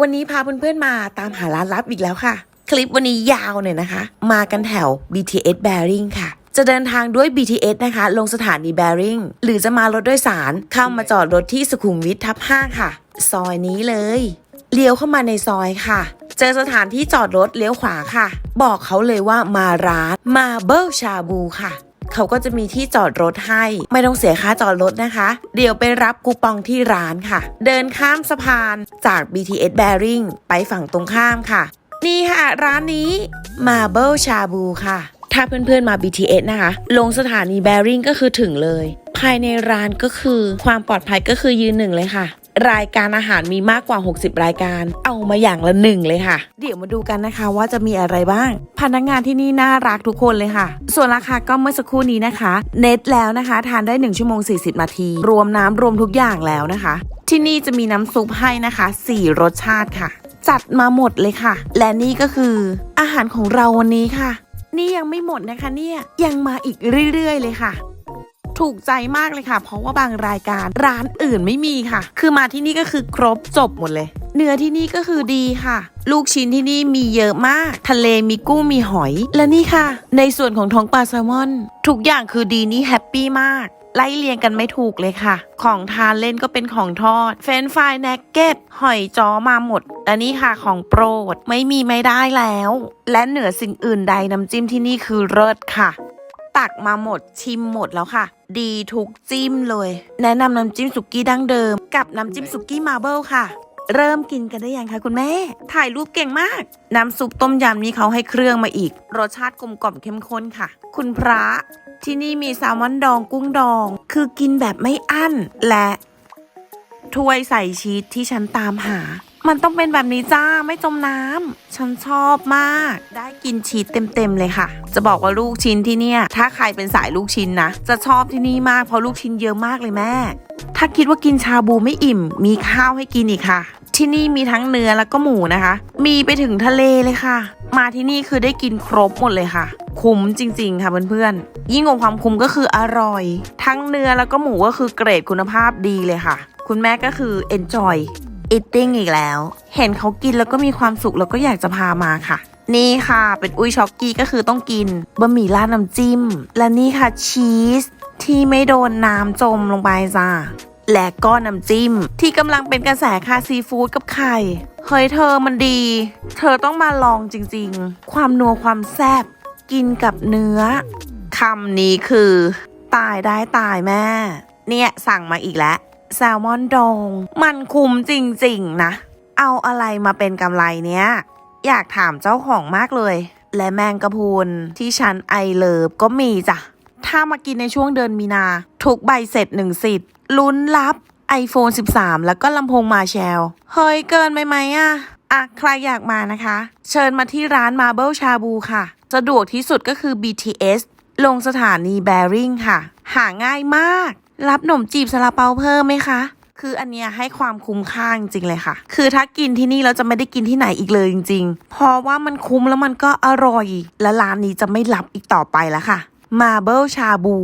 วันนี้พาเพื่อนๆมาตามหาร้านลับอีกแล้วค่ะ คลิปวันนี้ยาวหน่อยนะคะ มากันแถว BTS Bearing ค่ะ จะเดินทางด้วย BTS นะคะ ลงสถานี Bearing หรือจะมารถโดยสารเข้ามาจอดรถที่สุขุมวิททับ5ค่ะ ซอยนี้เลย เลี้ยวเข้ามาในซอยค่ะ เจอสถานที่จอดรถเลี้ยวขวาค่ะ บอกเขาเลยว่ามาร้านมาเบิลชาบูค่ะ เขาก็จะมีที่จอดรถให้ ไม่ต้องเสียค่าจอดรถนะคะ เดี๋ยวไปรับคูปองที่ร้านค่ะ เดินข้ามสะพานจาก BTS Bearing ไปฝั่งตรงข้ามค่ะ นี่ค่ะ ร้านนี้ Marble ชาบูค่ะ ถ้าเพื่อนๆมา BTS นะคะ ลงสถานี Bearing ก็คือถึงเลย ภายในร้านก็คือความปลอดภัยก็คือยืนหนึ่งเลยค่ะ รายการอาหารมีมากกว่า 60 รายการ เอามาอย่างละหนึ่งเลยค่ะ เดี๋ยวมาดูกันนะคะว่าจะมีอะไรบ้าง พนักงานที่นี่น่ารักทุกคนเลยค่ะ ส่วนราคาก็เมื่อสักครู่นี้นะคะ เน็ตแล้วนะคะ ทานได้ 1 ชั่วโมง 40นาที รวมน้ำรวมทุกอย่างแล้วนะคะ ที่นี่จะมีน้ำซุปให้นะคะ 4 รสชาติค่ะ จัดมาหมดเลยค่ะ และนี่ก็คืออาหารของเราวันนี้ค่ะ นี่ยังไม่หมดนะคะเนี่ยยังมาอีกเรื่อย ๆ เลยค่ะ ถูกใจมากเลยค่ะ เพราะว่าบางรายการร้านอื่นไม่มีค่ะ คือมาที่นี่ก็คือครบจบหมดเลย เนื้อที่นี่ก็คือดีค่ะ ลูกชิ้นที่นี่มีเยอะมาก ทะเลมีกุ้งมีหอย และนี่ค่ะ ในส่วนของท้องปลาแซลมอน ทุกอย่างคือดีนี่แฮปปี้มากไล่เรียงกันไม่ถูกเลยค่ะ ของทานเล่นก็เป็นของทอด เฟรนฟรายแนกเก็ต หอยจ้อมาหมด และนี่ค่ะของโปรด ไม่มีไม่ได้แล้ว และเหนือสิ่งอื่นใดน้ำจิ้มที่นี่คือเลิศค่ะ ตักมาหมดชิมหมดแล้วค่ะ ดีทุกจิ้มเลย แนะนำน้ำจิ้มสุกี้ดั้งเดิม กับน้ำจิ้มสุกี้มาร์เบิลค่ะ เริ่มกินกันได้ยังคะคุณแม่ ถ่ายรูปเก่งมาก น้ำซุปต้มยำนี้เขาให้เครื่องมาอีก รสชาติกลมกล่อมเข้มข้นค่ะ คุณพระที่นี่มีแซลมอนดองกุ้งดอง คือกินแบบไม่อั้นและ ถ้วยใส่ชีสที่ฉันตามหา มันต้องเป็นแบบนี้จ้าไม่จมน้ำฉันชอบมาก ได้กินชีสเต็มๆเลยค่ะ จะบอกว่าลูกชิ้นที่เนี่ย ถ้าใครเป็นสายลูกชิ้นนะ จะชอบที่นี่มากเพราะลูกชิ้นเยอะมากเลยแม่ ถ้าคิดว่ากินชาบูไม่อิ่ม มีข้าวให้กินอีกค่ะ ที่นี่มีทั้งเนื้อแล้วก็หมูนะคะ มีไปถึงทะเลเลยค่ะ มาที่นี่คือได้กินครบหมดเลยค่ะคุ้มจริง ๆ ค่ะเพื่อนๆ ยิ่งกว่าความคุ้มก็คืออร่อย ทั้งเนื้อแล้วก็หมูก็คือเกรดคุณภาพดีเลยค่ะ คุณแม่ก็คือ enjoy eating อีกแล้ว เห็นเขากินแล้วก็มีความสุขแล้วก็อยากจะพามาค่ะ นี่ค่ะ เป็นอุ้ยช็อกกี้ก็คือต้องกินบะหมี่ราดน้ำจิ้ม และนี่ค่ะชีสที่ไม่โดนน้ำจมลงไปจ้าและก็น้ำจิ้ม ที่กำลังเป็นกระแสค่ะซีฟู้ดกับไข่ เฮ้ยเธอมันดี เธอต้องมาลองจริงๆ ความนัวความแซ่บกินกับเนื้อคำนี้คือ ตายได้ตายแม่ เนี่ยสั่งมาอีกแล้ว แซลมอนดองมันคุ้มจริงๆนะ เอาอะไรมาเป็นกำไรเนี้ย อยากถามเจ้าของมากเลย และแมงกะพรุนที่ฉันไอเลิฟก็มีจ้ะ ถ้ามากินในช่วงเดือนมีนา ทุกใบเสร็จหนึ่งสิทธิ์ลุ้นรับ iPhone 13 แล้วก็ลำโพงมาแชลเฮ้ยเกินไปไหมอะอะใครอยากมานะคะ เชิญมาที่ร้าน Marble ชาบูค่ะ สะดวกที่สุดก็คือ BTS ลงสถานี Bearing ค่ะ หาง่ายมาก รับหนมจีบซาลาเปาเพิ่มไหมคะ คืออันเนี้ยให้ความคุ้มค่าจริงเลยค่ะ คือถ้ากินที่นี่เราจะไม่ได้กินที่ไหนอีกเลยจริงๆ เพราะว่ามันคุ้มแล้วมันก็อร่อย และร้านนี้จะไม่รับอีกต่อไปแล้วค่ะ Marble ชาบู